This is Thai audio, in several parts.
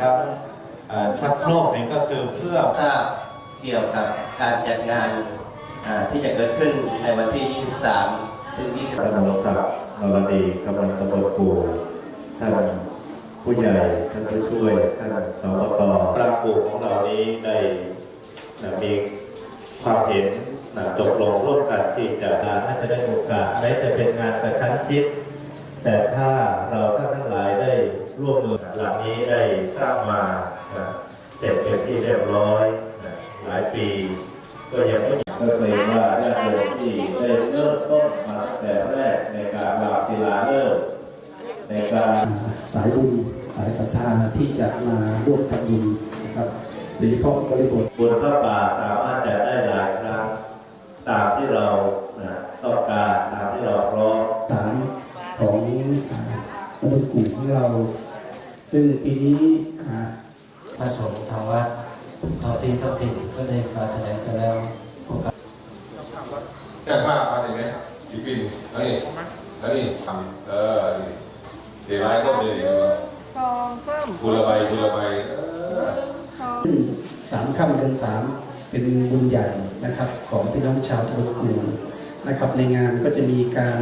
ทั้งอ่าชักโครกนี่ก็คือเพื่อทราบเกี่ยวกับการจัดงานอ่าที่จะเกิดขึ้นในวันที่ 23 ถึง 20ท่านนรศักดิ์นรดีกำลังตำรวจปูท่านผู้ใหญ่ ท่านผู้ช่วย ท่านสวตปรางปูของเรานี้ได้นะมีความเห็นนะตกลงร่วมกันที่จะน่าจะได้โอกาสแม้จะเป็นงานกระชั้นชิด แต่ถ้าเราท่านทั้งหลายได้ร่วมมือหลังนี้ได้สร้างมานะเสร็จเป็นที่เรียบร้อยนะหลายปี ก็ยังไม่ก็เกรงว่าญาติโยมที่ได้เริ่มต้นมาตั้งแต่แรกในการวางศิลาฤกษ์ในการสายบุญสายศรัทธาที่จะมาร่วมทำบุญนะครับโดยเฉพาะบริบทบุญพระป่าสาม บรรพกลุ่มของเรา ซึ่งปีนี้พระสงฆ์ทางวัดท้องที่ท้องถิ่นก็ได้การแถลงไปแล้วโอกาสแจ้งว่าอะไรไหมสีปินแล้วนี่แล้วนี่ทำเออนี่เดี๋ยวไลน์ก็เดี๋ยวสองสามคุณละใบคุณละใบเออสามค่ำเดือนสามเป็นบุญใหญ่นะครับ ของพี่น้องชาวตะบนกูนะครับ ในงานก็จะมีการ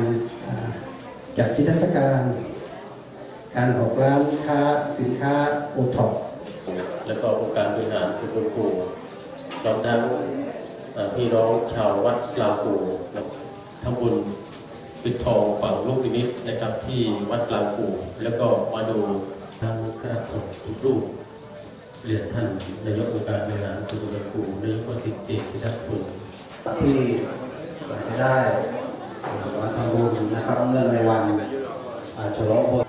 จัดนิทรรศการ การออกร้านค้าสินค้าโอท็อปและก็องค์การบริหารส่วนคุณครูพร้อมทั้งเอ่อพี่น้องชาววัดลาวกูทำบุญปิดทองฝังลูกนิมิตนะครับที่วัดลาวกูแล้วก็มาดูทั้งคณะสงฆ์ทุกรูปเรียนท่านนายกองค์การบริหารส่วนคุณครูนายกประสิทธิ์เจตพิทักษ์คุณที่ได้มาทำบุญนะครับเนื่องในวันอ่าฉล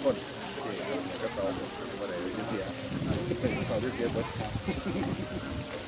องโบสถ์เ